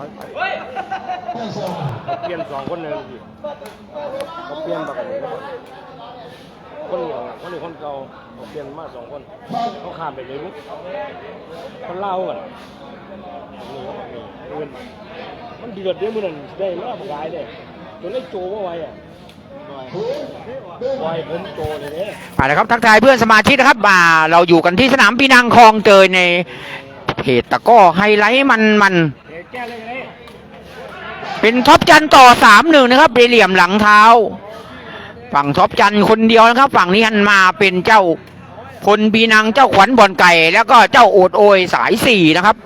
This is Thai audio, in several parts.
ถอยไปเปลี่ยนสองคนเลยพี่เขาเปลี่ยนปกติคนเหนียวคนนี้คนเก่าเขาเปลี่ยนมาสองคนเขาข้ามไปเลยบุ๊กคนเล่ากันนี่เขาบอกนี่เงินมันเดือดเด้อมือนั่นได้รอบกายเด้จนได้โจว่าไว้อะไว้ผมโจเลยเนี่ยเอาละครับทักทายเพื่อนสมาชิกนะครับมาเราอยู่กันที่สนามปีนังคลองเตยในเพจตะก้อไฮไลท์มันมัน เป็นท็อปจันต่อสามหนึ่งนะครับเหลี่ยมหลังเท้า ฝั่งท็อปจันคนเดียวนะครับ ฝั่งนี้หันมาเป็นเจ้าคนปีนังเจ้าขวัญบอลไก่ แล้วก็เจ้าโอดโอยสายสี่นะครับ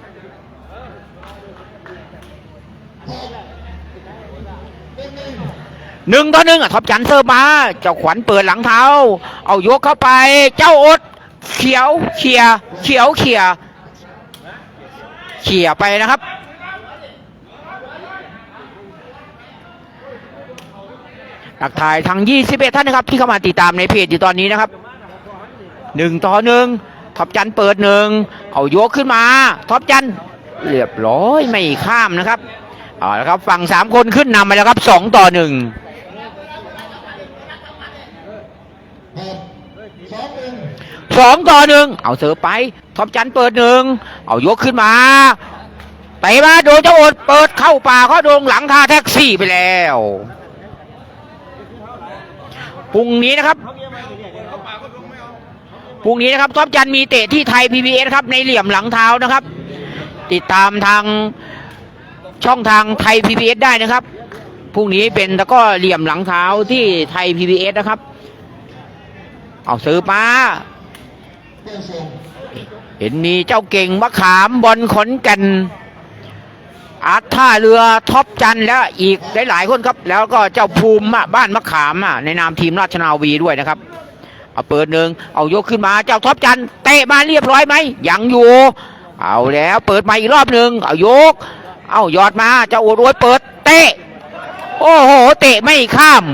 หนึ่งต่อหนึ่งอะท็อปจันเซิร์มา เจ้าขวัญเปิดหลังเท้า เอายกเข้าไป เจ้าอดเขียวเขียเขียวเขียเขียไปนะครับ ทักทายทั้ง 21 ท่านนะครับที่เข้ามาติดตามในเพจอยู่ตอนนี้นะครับหนึ่งต่อหนึ่งท็อปจันเปิดหนึ่งเอายกขึ้นมาท็อปจันเรียบร้อยไม่ข้ามนะครับเอาละครับฝั่งสามคนขึ้นนำไปแล้วครับสองต่อหนึ่งสองต่อหนึ่งเอาเสือไปท็อปจันเปิดหนึ่งเอายกขึ้นมาเตะมาโดนเจ้าโอดเปิดเข้าป่าเขาโดนหลังคาแท็กซี่ไปแล้ว พรุ่งนี้นะครับพรุ่งนี้นะครับท็อปจันมีเตะที่ไทย PBS ครับในเหลี่ยมหลังเท้านะครับ ติดตามทางช่องทางไทย PBS ได้นะครับพรุ่งนี้เป็นตะกร้อเหลี่ยมหลังเท้าที่ไทย PBS นะครับ เอาซื้อมาเห็นมีเจ้าเก่งมะขามบอลขอนแก่น อาท่าเรือท็อปจันแล้วอีกหลายๆคนครับ แล้วก็เจ้าภูมิบ้านมะขามในนามทีมราชนาวีด้วยนะครับเอาเปิดหนึ่งเอายกขึ้นมาเจ้าท็อปจันเตะมาเรียบร้อยไหมยังอยู่ เอาแล้วเปิดมาอีกรอบหนึ่งเอายก เอายอดมาเจ้าโอดโวยเปิดเตะโอ้โหเตะไม่ข้าม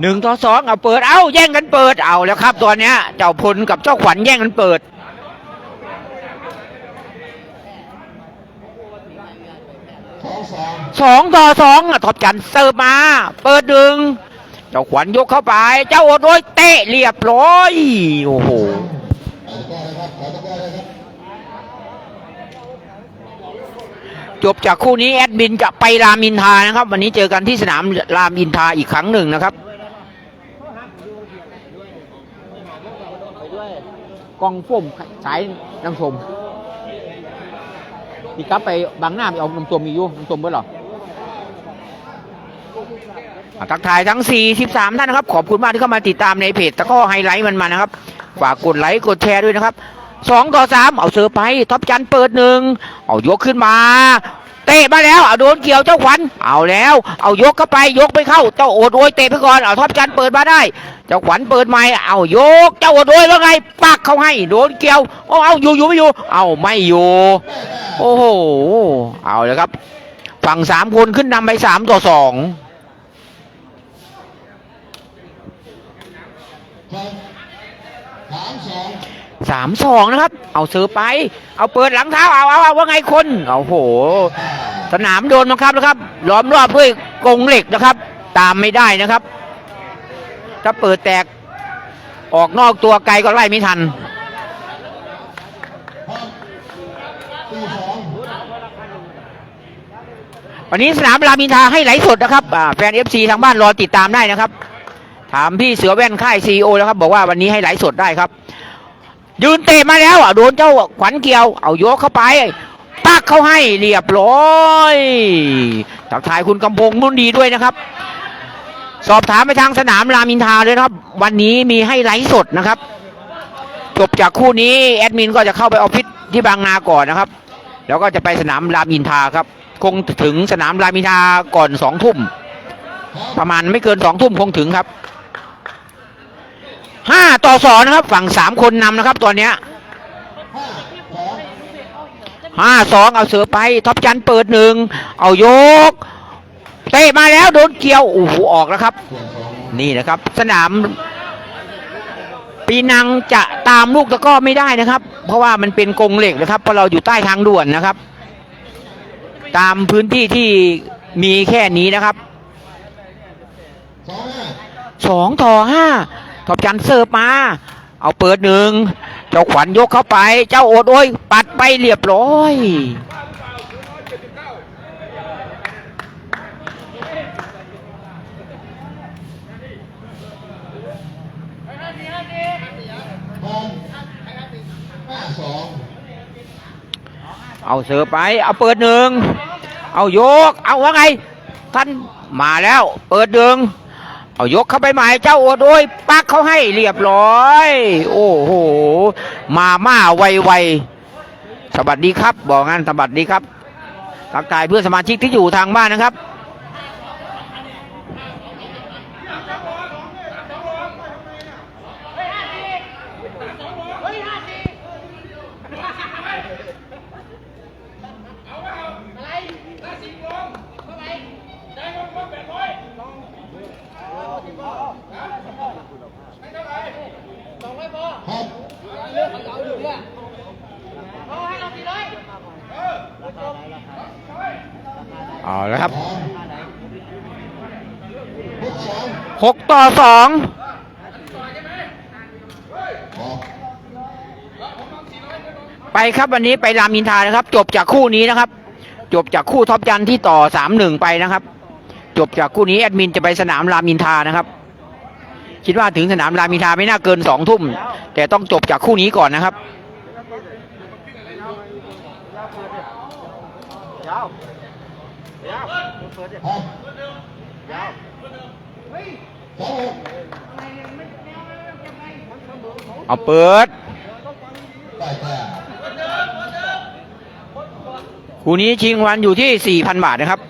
หนึ่งต่อสองเอาเปิดเอาแย่งกันเปิดเอาแล้วครับตัวเนี้ยเจ้าพลกับเจ้าขวัญแย่งกันเปิด สองต่อสองอะทอบจันเสิร์ฟมา เปิดดึง เจ้าขวัญยกเข้าไป เจ้าโอดโอยเตะเรียบร้อย โอ้โห จบจากคู่นี้แอดมินจะไปรามอินทรานะครับ วันนี้เจอกันที่สนามรามอินทราอีกครั้งหนึ่งนะครับกองฟ้มสายน้ำส้มพี่กลับไปบางหน้าไปเอาน้ำส้มมีอยู่น้ำส้มเบื่อหรออะทักทายทั้ง 43 ท่านนะครับ ขอบคุณมากที่เข้ามาติดตามในเพจตะข้อไฮไลท์มันมานะครับ ฝากกดไลค์กดแชร์ด้วยนะครับ สองต่อสามเอาเสือไปท็อปจันเปิดหนึ่งเอายกขึ้นมาเตะมาแล้วเอาโดนเกี่ยวเจ้าขวัญเอาแล้ว เอายกเข้าไปยกไปเข้าเจ้าโอดโวยเตะไปก่อนเอาท็อปจันเปิดมาได้ เจ้าขวัญเปิดใหม่เอายกเจ้าโอดโวยว่าไงปักเขาให้โดนเกี่ยวเอาเอาอยู่อยู่ไม่อยู่ เอาไม่อยู่โอ้โหเอาเลยครับ ฝั่งสามคนขึ้นนำไปสามต่อสองสามสอง สามสองนะครับ เอาซื้อไป เอาเปิดหลังเท้าเอาเอาเอาว่าไงคนเอาโห สนามโดนบังคับนะครับล้อมรอบด้วยกงเหล็กนะครับ ตามไม่ได้นะครับ ถ้าเปิดแตกออกนอกตัวไกลก็ไล่ไม่ทันวันนี้สนามรามินทาให้ไหลสดนะครับแฟนเอฟซีทางบ้านรอติดตามได้นะครับ ถามพี่เสือแว่นค่ายซีโอแล้วครับ บอกว่าวันนี้ให้ไหลสดได้ครับ ยืนเตะมาแล้วอะโดนเจ้าขวัญเกี่ยว เอายกเข้าไปปักเข้าให้เรียบร้อยทักทายคุณกำพงนุ่นดีด้วยนะครับ สอบถามไปทางสนามรามินทาเลยนะครับ วันนี้มีให้ไลฟ์สดนะครับจบจากคู่นี้แอดมินก็จะเข้าไปออฟฟิศที่บางนาก่อนนะครับ แล้วก็จะไปสนามรามอินทาครับ คงถึงสนามรามอินทาก่อนสองทุ่ม ประมาณไม่เกินสองทุ่มคงถึงครับ ห้าต่อสองนะครับ ฝั่งสามคนนำนะครับตอนเนี้ยห้าสองเอาเสือไปท็อปจันเปิดหนึ่งเอายก เตะมาแล้วโดนเกี่ยวโอ้โหออกแล้วครับ นี่นะครับ สนาม ปีนังจะตามลูกตะก้อไม่ได้นะครับ เพราะว่ามันเป็นกรงเหล็กนะครับเพราะเราอยู่ใต้ทางด่วนนะครับ ตามพื้นที่ที่มีแค่นี้นะครับสองสองต่อห้า ทอบจันเสิร์ฟมา เอาเปิดหนึ่ง เจ้าขวัญยกเข้าไป เจ้าโอดโอยปัดไปเรียบร้อยเอาเสิร์ฟไป เอาเปิดหนึ่ง เอายก เอาว่าไง ท่านมาแล้ว เปิดหนึ่ง เอายกเข้าไปใหม่เจ้าโอดโอยปักเขาให้เรียบร้อย โอ้โห มาม่าไวๆสวัสดีครับ บอกงานสวัสดีครับทักทายเพื่อนสมาชิกที่อยู่ทางบ้านนะครับ เอาแล้วครับหกต่อสองไปครับวันนี้ไปรามอินทานะครับ จบจากคู่นี้นะครับ จบจากคู่ท็อปจันที่ต่อสามหนึ่งไปนะครับ จบจากคู่นี้แอดมินจะไปสนามรามอินทานะครับ คิดว่าถึงสนามรามอินทาไม่น่าเกินสองทุ่ม แต่ต้องจบจากคู่นี้ก่อนนะครับ พร้อม สองหกเอาเปิด ได้แต้มคู่นี้ชิงวันอยู่ที่สี่พันบาทนะครับ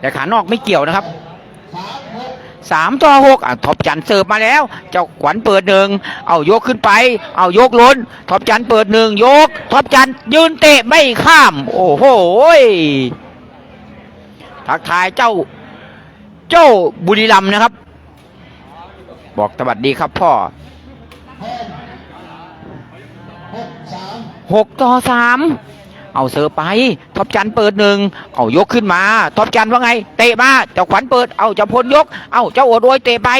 แต่ขานอกไม่เกี่ยวนะครับ สามหกสามต่อหกอะท็อปจันเสิร์ฟมาแล้ว เจ้าขวัญเปิดหนึ่ง เอายกขึ้นไป เอายกล้นท็อปจันเปิดหนึ่งยกท็อปจันยืนเตะไม่ข้าม โอ้โห ทักทายเจ้า เจ้าบุรีรัมนะครับ บอกสวัสดีครับพ่อหกต่อสามเอาเสิร์ฟไปท็อปจันเปิดหนึ่งเอายกขึ้นมาท็อปจันว่าไง เตะมาเจ้าขวัญเปิด เอาเจ้าพลยก เอาเจ้าโอดโวยเตะไป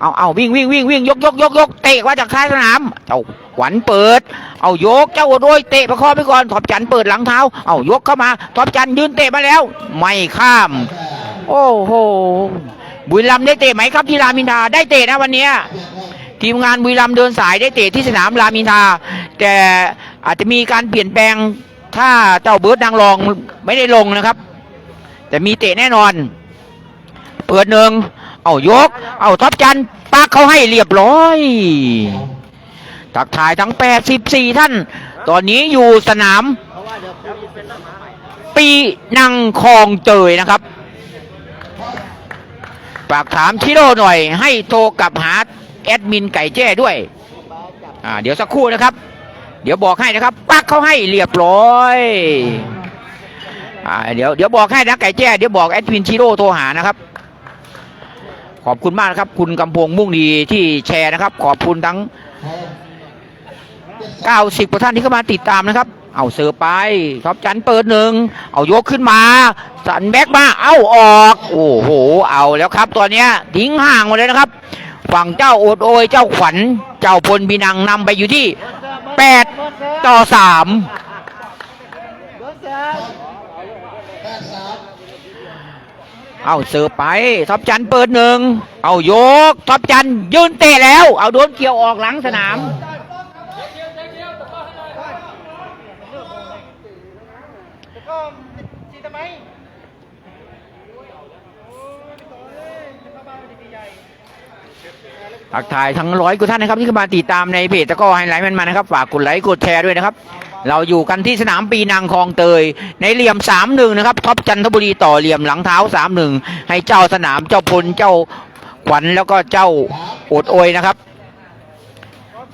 เอาเอาวิ่งวิ่งวิ่งวิ่งยกยกยกยกเตะว่าจากท้ายสนามเจ้าขวัญเปิด เอายกเจ้าโดโอยเตะประคองไปก่อนทอปจันเปิดหลังเท้า เอายกเข้ามาทอปจันยืนเตะมาแล้ว ไม่ข้าม โอ้โหบุรีรัมได้เตะไหมครับที่รามินทาได้เตะนะวันนี้ทีมงานบุรีรัมเดินสายได้เตะที่สนามรามินทา แต่อาจจะมีการเปลี่ยนแปลงถ้าเจ้าเบิร์ดนางรองไม่ได้ลงนะครับ แต่มีเตะแน่นอน เปิดหนึ่ง เอายก เอาท็อปจันปากเขาให้เรียบร้อยตักถ่ายทั้ง 84 ท่าน ตอนนี้อยู่สนาม ปีนังคลองเตยนะครับฝากถามชิโร่หน่อย ให้โทรกลับหาแอดมินไก่แจ้ด้วย อ่า เดี๋ยวสักครู่นะครับ เดี๋ยวบอกให้นะครับ ปักเขาให้เรียบร้อยอ่าเดี๋ยวเดี๋ยวบอกให้นะไก่แจ้เดี๋ยวบอกแอดมินชิโร่โทรหานะครับ ขอบคุณมากนะครับ คุณกำพงมุ่งดีที่แชร์นะครับ ขอบคุณทั้งพร้อมเจ็ดสาม90กว่าท่านที่เข้ามาติดตามนะครับ เอาเสือไปท็อปจันเปิดหนึ่งเอายกขึ้นมา สันแบ็กมาเอาออก โอ้โห เอาแล้วครับตอนเนี้ยทิ้งห่างมดเลยนะครับ ฝั่งเจ้าโอดโอยเจ้าขวัญเจ้าพลพินังนำไปอยู่ที่ 8 ต่อ 3 แปดสาม เอาเสือไปท็อปจันเปิดหนึ่งเอายกท็อปจันยืนเตะแล้ว เอาโดนเกี่ยวออกหลังสนามทักทายทั้งร้อยกว่าท่านนะครับที่เข้ามาติดตามในเพจตะก้อไฮไลท์มันมานะครับ ฝากกดไลค์กดแชร์ด้วยนะครับ เราอยู่กันที่สนามปีนางคลองเตย ในเหลี่ยมสามหนึ่งนะครับท็อปจันทบุรีต่อเหลี่ยมหลังเท้าสามหนึ่งให้เจ้าสนามเจ้าพลเจ้าขวัญแล้วก็เจ้าโอดโอยนะครับ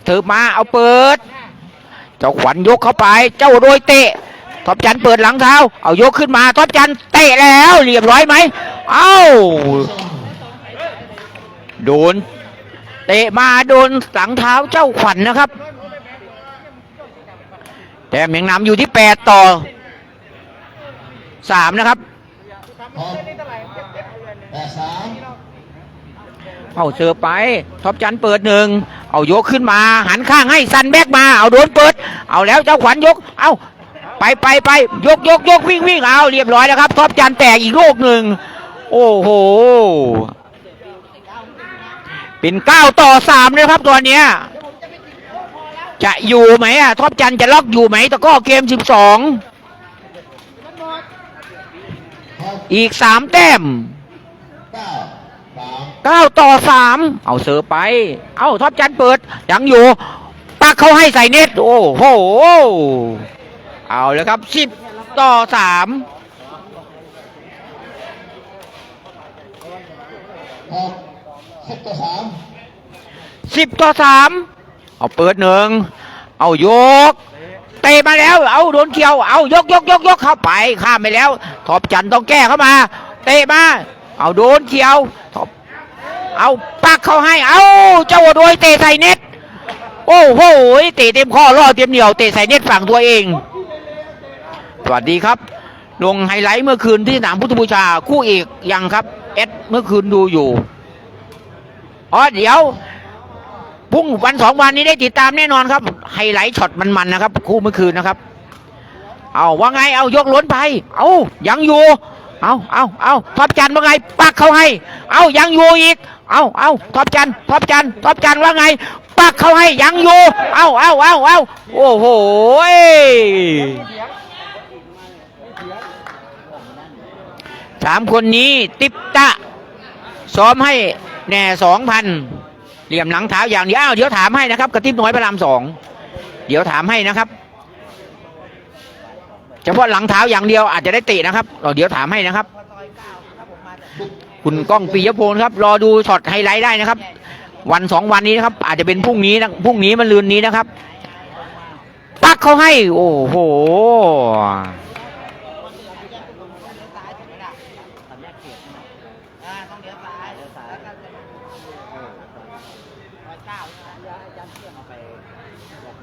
เถิบมาเอาเปิด เจ้าขวัญยกเข้าไป เจ้าโดยเตะท็อปจันเปิดหลังเท้า เอายกขึ้นมาท็อปจันเตะแล้วเรียบร้อยไหมเอ้าโดนเตะมาโดนหลังเท้าเจ้าขวัญนะครับ แต้มยังนำอยู่ที่แปดต่อสามนะครับพร้อมแปดสามเอาเจอไปท็อปจันเปิดหนึ่งเอายกขึ้นมา หันข้างให้ซันแบกมา เอาโดนเปิด เอาแล้วเจ้าขวัญยก เอาไปไปไปยกยกยกวิ่งวิ่งเอาเรียบร้อยแล้วครับท็อปจันแตกอีกลูกหนึ่งโอ้โห เป็นเก้าต่อสามนะครับตัวเนี้ย จะอยู่ไหมอะท็อปจันจะล็อกอยู่ไหมตะก้อเกมสิบสองอีกสามแต้มเก้าต่อสามเอาเสือไป เอาท็อปจันเปิด ยังอยู่ปักเขาให้ใส่เน็ต โอ้โห เอาเลยครับสิบต่อสามสิบต่อสามสิบต่อสาม เอาเปิดหนึ่งเอายกเตะมาแล้ว เอาโดนเกี่ยว เอายกยกยกยกเข้าไปข้ามไปแล้วทอปจันต้องแก้เข้ามา เตะมา เอาโดนเกี่ยวทอปเอาปักเข้าให้ เอาเจ้าโดยเตะใส่เน็ตโอ้โหเตะเต็มข้อล่อเต็มเหนียวเตะใส่เน็ตฝั่งตัวเอง สวัสดีครับลงไฮไลท์เมื่อคืนที่สนามพุทธบูชาคู่เอกยังครับเอสเมื่อคืนดูอยู่อ๋อเดี๋ยว พรุ่งวันสองวันนี้ได้ติดตามแน่นอนครับ ไฮไลท์ช็อตมันๆนะครับ คู่เมื่อคืนนะครับ เอาว่าไงเอายกล้นไป เอายังอยู่ เอาเอาเอาท็อปจันว่าไงปักเขาให้ เอายังอยู่อีก เอาเอาท็อปจันท็อปจันท็อปจันว่าไงปักเขาให้ยังอยู่ เอาเอาเอาเอาโอ้โหสามคนนี้ติปตะซ้อมให้แน่สองพัน เหลี่ยมหลังเท้าอย่างเดียวอ้าวเดี๋ยวถามให้นะครับกระติบน้อยพระรามสองเดี๋ยวถามให้นะครับเฉพาะหลังเท้าอย่างเดียวอาจจะได้เตะนะครับเอเดี๋ยวถามให้นะครับ คุณก้องปียพงศ์ครับ รอดูช็อตไฮไลท์ได้นะครับ วันสองวันนี้นะครับ อาจจะเป็นพรุ่งนี้นะพรุ่งนี้มันลืนนี้นะครับปักเขาให้ โอ้โห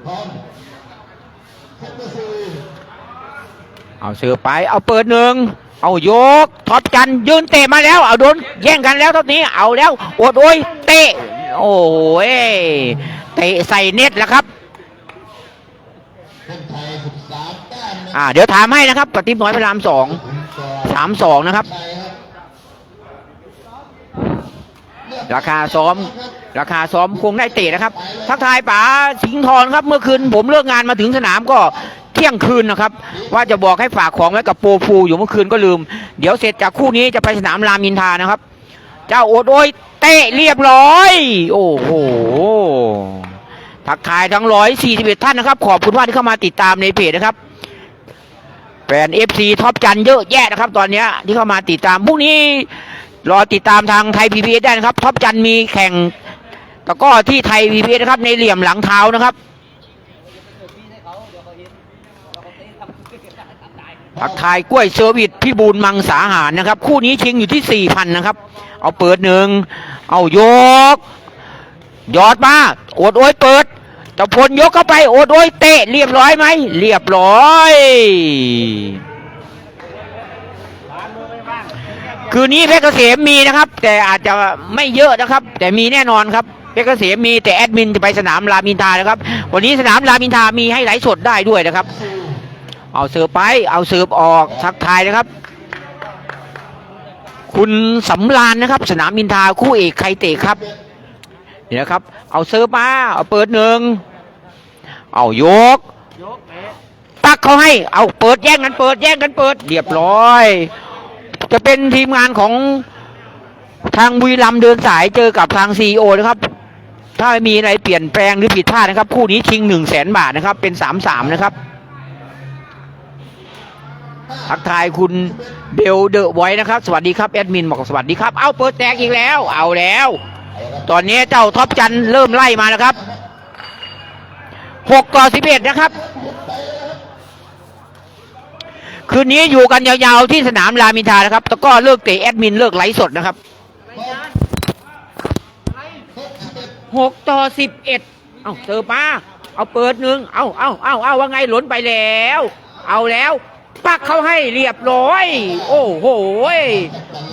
พร้อมสิบต่อสี่เอาเสือไป เอาเปิดหนึ่ง เอายกท็อปจันยืนเตะมาแล้ว เอาโดนแย่งกันแล้วตอนนี้ เอาแล้วโอดโอยเตะ โอ้ยเตะใส่เน็ตแล้วครับคนไทยสิบสามแต้มนะอ่า เดี๋ยวถามให้นะครับปฏิบน้อยพระรามสองคุณกอสามสองนะครับไทยครับราคาซ้อม ราคาซ้อมคงได้เตะนะครับ ทักทายป๋าสิงห์ทองครับ เมื่อคืนผมเลิกงานมาถึงสนามก็เที่ยงคืนนะครับ ว่าจะบอกให้ฝากของไว้กับโปรฟูอยู่เมื่อคืนก็ลืม เดี๋ยวเสร็จจากคู่นี้จะไปสนามรามอินทานะครับ เจ้าโอดโอยเตะเรียบร้อย โอ้โหทักทายทั้งร้อยสี่สิบเอ็ดท่านนะครับ ขอบคุณมาที่เข้ามาติดตามในเพจนะครับแฟนเอฟซีท็อปจันเยอะแยะนะครับ ตอนนี้ที่เข้ามาติดตามพรุ่งนี้รอติดตามทางไทยพีพีได้นะครับท็อปจันมีแข่ง ตะก้อที่ไทยพีพีนะครับ ในเหลี่ยมหลังเท้านะครับทักทายกล้วยเซอร์วิสพี่บูลมังสาหารนะครับ คู่นี้ชิงอยู่ที่สี่พันนะครับ เอาเปิดหนึ่งเอายก ยอดมาโอดโอยเปิดตะพลยกเข้าไปโอดโอยเตะเรียบร้อยไหมเรียบร้อยคืนนี้เพชรเกษมมีนะครับ แต่อาจจะไม่เยอะนะครับ แต่มีแน่นอนครับ เพชรเกษมมีแต่แอดมินจะไปสนามรามินทานะครับ วันนี้สนามรามินทามีให้ไหลสดได้ด้วยนะครับ เอาเสือไป เอาเสือออกทักทายนะครับ คุณสำรานนะครับ สนามอินทาคู่เอกใครเตะครับนี่นะครับ เอาเสือมาเอาเปิดหนึ่งเอายกปักเขาให้ เอาเปิดแย่งกันเปิดแย่งกันเปิดเรียบร้อย จะเป็นทีมงานของทางบุรีรัมเดินสายเจอกับทางซีโอนะครับ ถ้าไม่มีอะไรเปลี่ยนแปลงหรือผิดพลาดนะครับ คู่นี้ชิงหนึ่งแสนบาทนะครับ เป็นสามสามนะครับทักทายคุณเบลเดอะไว้นะครับ สวัสดีครับแอดมินบอกสวัสดีครับ เอาเปิดแตกอีกแล้ว เอาแล้ว ตอนนี้เจ้าท็อปจันเริ่มไล่มาแล้วครับหกต่อสิบเอ็ดนะครับ คืนนี้อยู่กันยาวๆที่สนามรามินทานะครับแล้วก็เลิกเตะแอดมินเลิกไลฟ์สดนะครับ หกต่อสิบเอ็ดเอาเสิร์ฟมาเอาเปิดหนึ่งเอาเอาเอาเอาว่าไงหล่นไปแล้ว เอาแล้ว ปักเขาให้เรียบร้อย โอ้โห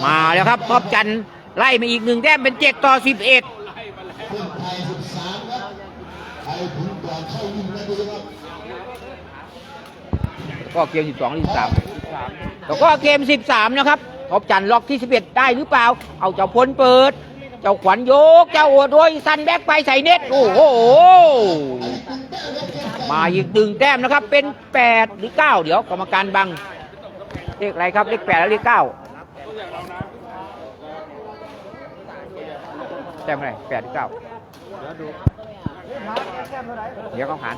มาแล้วครับท็อปจันทร์ไล่มาอีกหนึ่งแต้มเป็นเจ็ดต่อสิบเอ็ดเส้นไทยสิบสามครับไทยถึงก่อนเข้ายิงนะดูครับก็เกม 12 13แล้วก็เกม 13 นะครับท็อปจันทร์ล็อกที่ 11 ได้หรือเปล่า เอาเจ้าพลเปิด เจ้าขวัญโยก เจ้าโอดโดยซันแบกไปใส่เน็ต โอ้โห มาอีกหนึ่งแต้มนะครับ เป็น8หรือ9เดี๋ยวกรรมการบัง เลขอะไรครับ เลข8และเลข9แต้มอะไร8หรือ9เดี๋ยวเขาหาร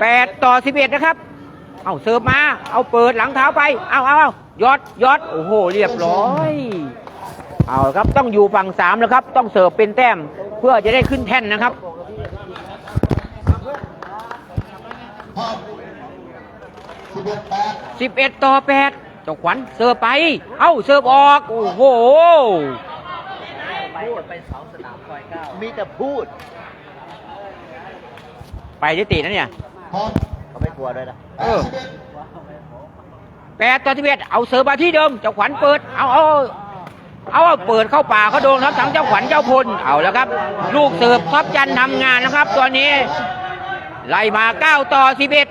แปดต่อสิบเอ็ดนะครับ เอาเสิร์ฟมา เอาเปิดหลังเท้าไป เอาเอาเอายอดยอดโอ้โห เรียบร้อย เอาละครับต้องอยู่ฝั่งสามแล้วครับ ต้องเสิร์ฟเป็นแต้ม เพื่อจะได้ขึ้นแท่นนะครับพร้อมสิบเอ็ดแปดสิบเอ็ดต่อแปดเจ้าขวัญเสิร์ฟไป เอาเสิร์ฟออก โอ้โหมีแต่พูด ไปได้ตีนะเนี่ยพร้อมเขา ไม่กลัวด้วยนะแปดสิบเอ็ดแปดต่อสิบเอ็ดเอาเสิร์ฟมาที่เดิม เจ้าขวัญเปิดเอาเอาเอาเอาเปิดเข้าป่าเขาโดนครับทั้งเจ้าขวัญเจ้าพล เอาแล้วครับ ลูกเสิร์ฟท็อปจันทร์ทำงานนะครับ ตอนนี้ ไล่มาเก้าต่อสิบเอ็ด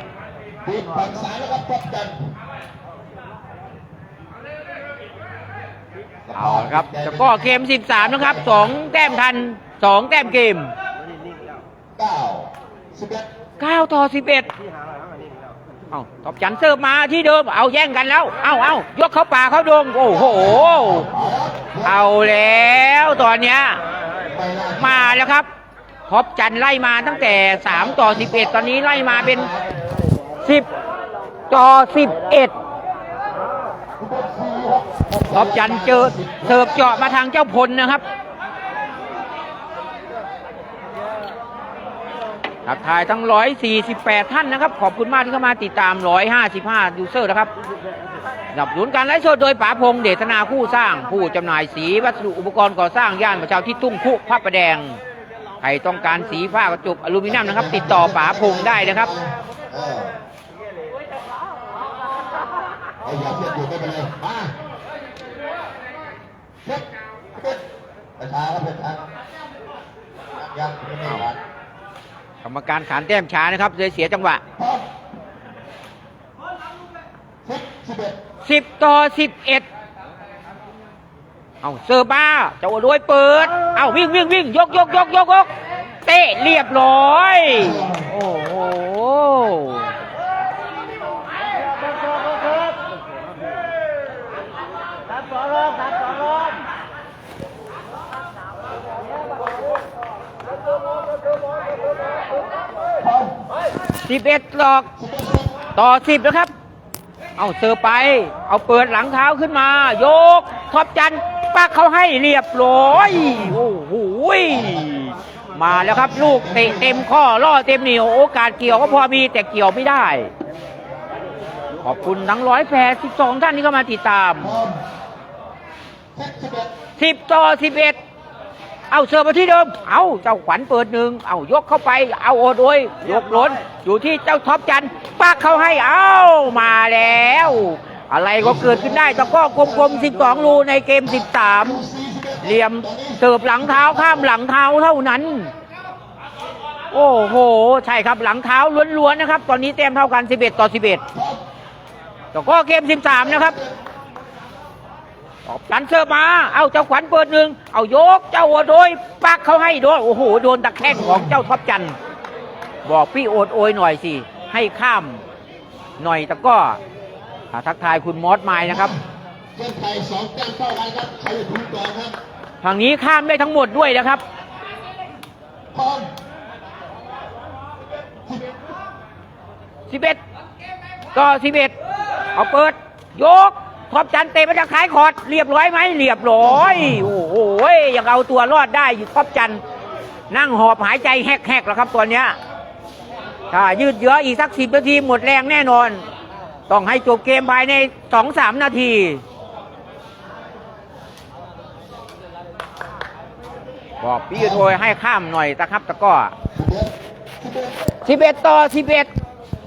ปิดฝั่งซ้ายแล้วครับป๊อบจันทร์เอาละครับแล้วก็เกม13นะครับ2แต้มทัน2แต้มเกมเก้าสิบเอ็ด9ต่อ11เอาตอบจันเสิร์ฟมาที่เดิม เอาแย่งกันแล้ว เอาเอายกเข้าป่าเข้าดง โอ้โห เอาแล้วตอนเนี้ย มาแล้วครับทอปจันไล่มาตั้งแต่ 3 ต่อ 11 ตอนนี้ไล่มาเป็น 10 ต่อ 11ท็อปจันเจอเสิร์ฟเจาะมาทางเจ้าพลนะครับ ทักทายทั้ง 148 ท่านนะครับ ขอบคุณมากที่เข้ามาติดตาม 155 ยูเซอร์นะครับสนับสนุนการไลฟ์สดโดยป๋าพงษ์เดชนาคู่สร้าง ผู้จำหน่ายสีวัสดุอุปกรณ์ก่อสร้างย่านประชาที่ตุ้งคุพระประแดง ใครต้องการสีผ้ากระจกอลูมิเนียมนะครับ ติดต่อป๋าพงษ์ได้นะครับออไอ้าเพียรอยู่ไม่เป็นไรมาเช็คเช็คประชาครับประชายังไม่ได้ผ่าน กรรมการขานแต้มช้านะครับเลยเสียจังหวะสิบต่อสิบเอ็ดเอาเซอร์บ้าเจ้าอวยเปิด เอาวิ่งวิ่งวิ่งยกยกยกยกยกเตะเรียบร้อย โอ้โห 11หลอก ต่อ10นะครับ เอาเสิร์ไป เอาเปิดหลังเท้าขึ้นมา ยกท็อปจันปักเขาให้เรียบร้อย โอ้โหมาแล้วครับ ลูกเตะเต็มข้อล่อเต็มเหนียวโอกาสเกี่ยวก็พอมีแต่เกี่ยวไม่ได้ ขอบคุณทั้งร้อยแปดสิบสองท่านที่เข้ามาติดตามสิบเอ็ดสิบต่อสิบเอ็ด เอาเสิร์ฟมาที่เดิม เอาเจ้าขวัญเปิดหนึ่งเอายกเข้าไป เอาโอดโอยยกล้น อยู่ที่เจ้าท็อปจันปักเข้าให้ เอามาแล้ว อะไรก็เกิดขึ้นได้ตะก้อกลมๆสิบสองรูในเกมสิบสามเหลี่ยมเสิร์ฟหลังเท้าข้ามหลังเท้าเท่านั้น โอ้โห ใช่ครับหลังเท้าล้วนๆนะครับ ตอนนี้เต็มเท่ากัน 11 ต่อ 11แล้วก็เกม 13 นะครับ ตอบลันเสิร์ฟมา เอาเจ้าขวัญเปิดหนึ่ง เอายกเจ้าโอดโอยปักเขาให้โดนโอ้โหโดนตะแคงของเจ้าท็อปจันทร์บอกพี่โอดโอยหน่อยสิ ให้ข้ามหน่อยตะกร้ออ่าทักทายคุณมอสไมล์นะครับเส้นไทยสองแต้มเท่ากันครับใครจะถึงก่อนครับฝั่งนี้ข้ามได้ทั้งหมดด้วยนะครับพร้อมสิบ11ต่อ11เอาเปิด ยก ท็อปจันเตะมาจากท้ายคอร์ดเรียบร้อยไหมเรียบร้อย โอ้โหยังเอาตัวรอดได้อยู่ท็อปจันนั่งหอบหายใจแหกๆแล้วครับตัวเนี้ยถ้ายืดเยื้ออีกสักสิบนาทีหมดแรงแน่นอน ต้องให้จบเกมภายในสองสามนาทีบอกพี่โทยให้ข้ามหน่อยตะครับตะก้อสิบเอ็ดต่อสิบเอ็ด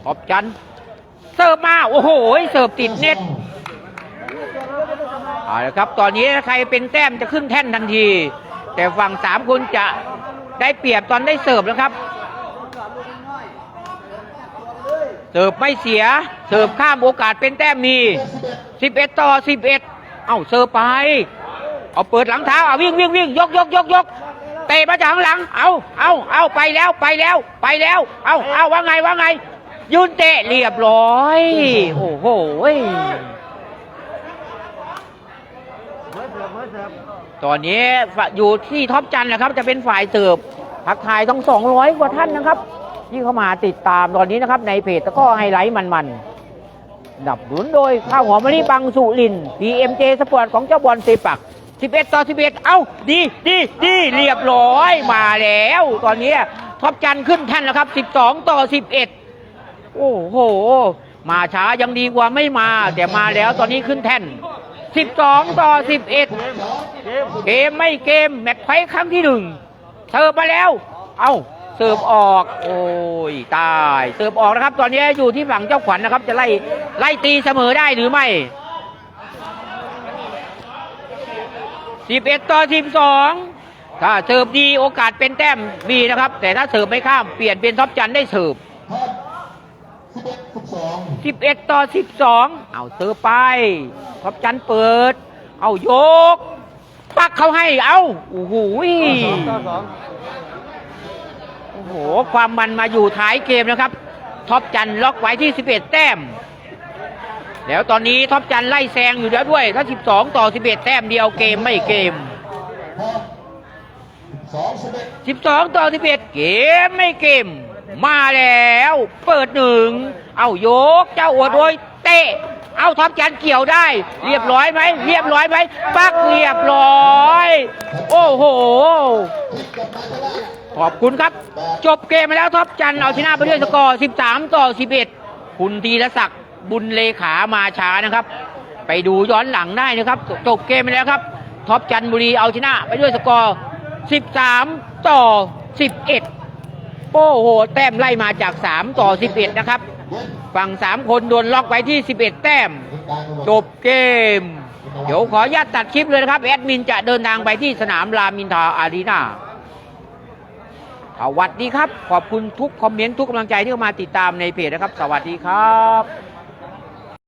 ขอบจันเสิร์ฟมา โอ้โห เสิร์ฟติดเน็ต เอาละครับ ตอนนี้ใครเป็นแต้มจะขึ้นแท่นทันที แต่ฝั่งสามคนจะได้เปรียบตอนได้เสิร์ฟแล้วครับ เสิร์ฟไม่เสีย เสิร์ฟข้ามโอกาสเป็นแต้มมี11ต่อ11เอ้าเสิร์ฟไป เอาเปิดหลังเท้าเอาวิ่งวิ่งวิ่งยกยกยกยกเตะมาจากข้างหลัง เอาเอาเอาไปแล้วไปแล้วไปแล้ว เอาเอาว่าไงว่าไงยืนเตะเรียบร้อย โอ้โห ตอนนี้อยู่ที่ท็อปจันนะครับ จะเป็นฝ่ายเสิร์ฟพักทายต้ง 200 กว่าท่านนะครับ ที่เข้ามาติดตามตอนนี้นะครับ ในเพจตะก้อไฮไลท์มันๆดับหนุนโดยข้าวหอมมะลิบังสุริน PMJ สปอร์ตของเจ้าบอลเซปัก 11 ต่อ 11 เอ้า ดีดีดีเรียบร้อยมาแล้ว ตอนนี้ท็อปจันขึ้นแท่นแล้วครับ 12 ต่อ 11 โอ้โห มาช้ายังดีกว่าไม่มา แต่มาแล้วตอนนี้ขึ้นแท่น 12 ต่อ 11 เกมไม่เกม แมตช์ไฟครั้งที่หนึ่งเสิร์ฟมาแล้ว เอ้าเสิร์ฟออก โอ้ยตายเสิร์ฟออกนะครับ ตอนนี้อยู่ที่ฝั่งเจ้าขวัญนะครับ จะไล่ไล่ตีเสมอได้หรือไม่ 11 ต่อ 12 ถ้าเสิร์ฟดีโอกาสเป็นแต้มมีนะครับ แต่ถ้าเสิร์ฟไม่ข้ามเปลี่ยนเป็นท็อปจันได้เสิร์ฟ11 ต่อ 12 เอาเสิร์ฟไป ท็อปจันเปิด เอายกปักเขาให้ เอาโอ้โหโอ้โห ความมันมาอยู่ท้ายเกมนะครับ ท็อปจันล็อกไว้ที่ 11 แต้ม แล้วตอนนี้ท็อปจันไล่แซงอยู่แล้วด้วย ถ้า 12 ต่อ 11 แต้มเดียวเกมไม่เกม 12 ต่อ 11 เกมไม่เกม มาแล้ว เปิดหนึ่ง เอายก เจ้าอวดโดย เตะ เอาท็อปจันเกี่ยวได้ เรียบร้อยไหม เรียบร้อยไหม ปักเรียบร้อย โอ้โห ขอบคุณครับ จบเกมไปแล้วท็อปจันเอาชนะไปด้วยสกอร์ 13 ต่อ 11 คุณธีรศักดิ์บุญเลขามาช้านะครับ ไปดูย้อนหลังได้นะครับ จบเกมไปแล้วครับท็อปจันบุรีเอาชนะไปด้วยสกอร์ 13 ต่อ 11 โอ้โห แต้มไล่มาจาก 3 ต่อ 11 นะครับ ฝั่ง3คนโดนล็อกไว้ที่ 11 แต้ม จบเกม เดี๋ยวขออนุญาตตัดคลิปเลยนะครับ แอดมินจะเดินทางไปที่สนามรามินทราอารีนาสวัสดีครับ ขอบคุณทุกคอมเมนต์ทุกกำลังใจที่เข้ามาติดตามในเพจนะครับ สวัสดีครับ